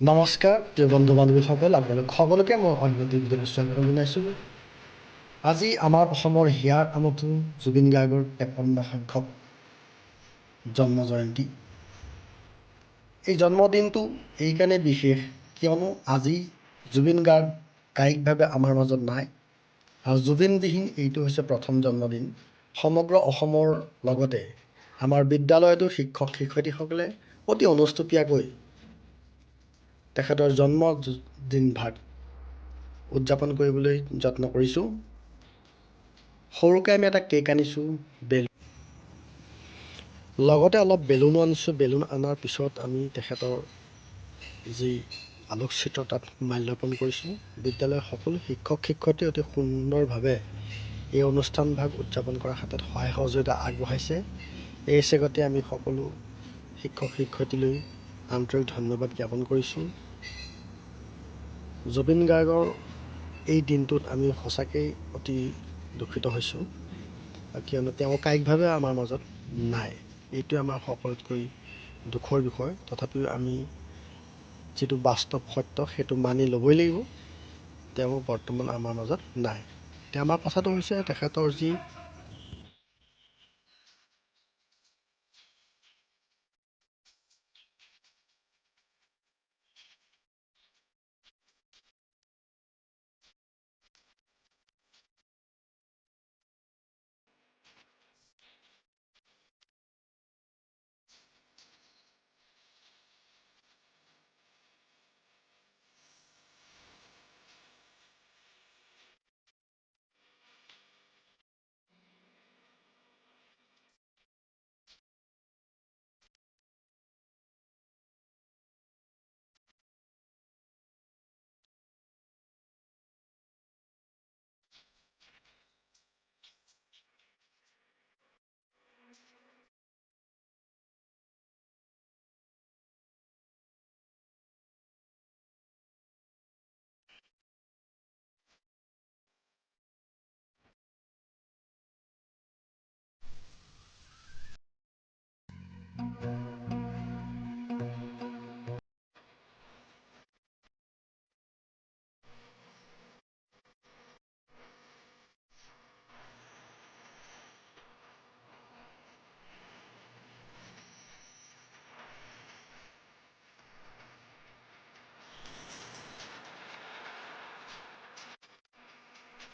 নমস্কাৰ প্ৰিয় বন্ধু বান্ধৱীসকল আপোনালোক সকলোকে মই অন্যদিন স্বাগতম জনাইছোঁ। আজি আমাৰ অসমৰ হিয়াৰ আমঠু জুবিন গাৰ্গৰ তেপন্ন সংখ্যক জন্ম জয়ন্তী এই জন্মদিনটো এইকাৰণে বিশেষ কিয়নো আজি জুবিন গাৰ্গ কায়িকভাৱে আমাৰ মাজত নাই। আৰু জুবিনবিহীন এইটো হৈছে প্ৰথম জন্মদিন। সমগ্ৰ অসমৰ লগতে আমাৰ বিদ্যালয়তো শিক্ষক শিক্ষয়িত্ৰীসকলে অতি অনুষ্টুপীয়াকৈ তেখেতৰ জন্মদিনভাগ উদযাপন কৰিবলৈ যত্ন কৰিছোঁ। সৰুকৈ আমি এটা কেক আনিছোঁ বেলুন লগতে অলপ বেলুনো আনিছোঁ। বেলুন অনাৰ পিছত আমি তেখেতৰ যি আলোকচিত্ৰ তাত মাল্যাৰ্পণ কৰিছোঁ। বিদ্যালয়ৰ সকলো শিক্ষক শিক্ষয়িত্ৰী অতি সুন্দৰভাৱে এই অনুষ্ঠানভাগ উদযাপন কৰাৰ ক্ষেত্ৰত সহায় সহযোগিতা আগবঢ়াইছে। এই চেগতে আমি সকলো শিক্ষক শিক্ষয়িত্ৰীলৈ আন্তৰিক ধন্যবাদ জ্ঞাপন কৰিছোঁ। জুবিন গাৰ্গৰ এই দিনটোত আমি সঁচাকৈ অতি দুখিত হৈছোঁ। কিয়নো তেওঁ কায়িকভাৱে আমাৰ মাজত নাই। এইটোৱে আমাৰ সকলোতকৈ দুখৰ বিষয়। তথাপিও আমি যিটো বাস্তৱ সত্য সেইটো মানি ল'বই লাগিব। তেওঁ বৰ্তমান আমাৰ মাজত নাই। এতিয়া আমাৰ কথাটো হৈছে। তেখেতৰ যি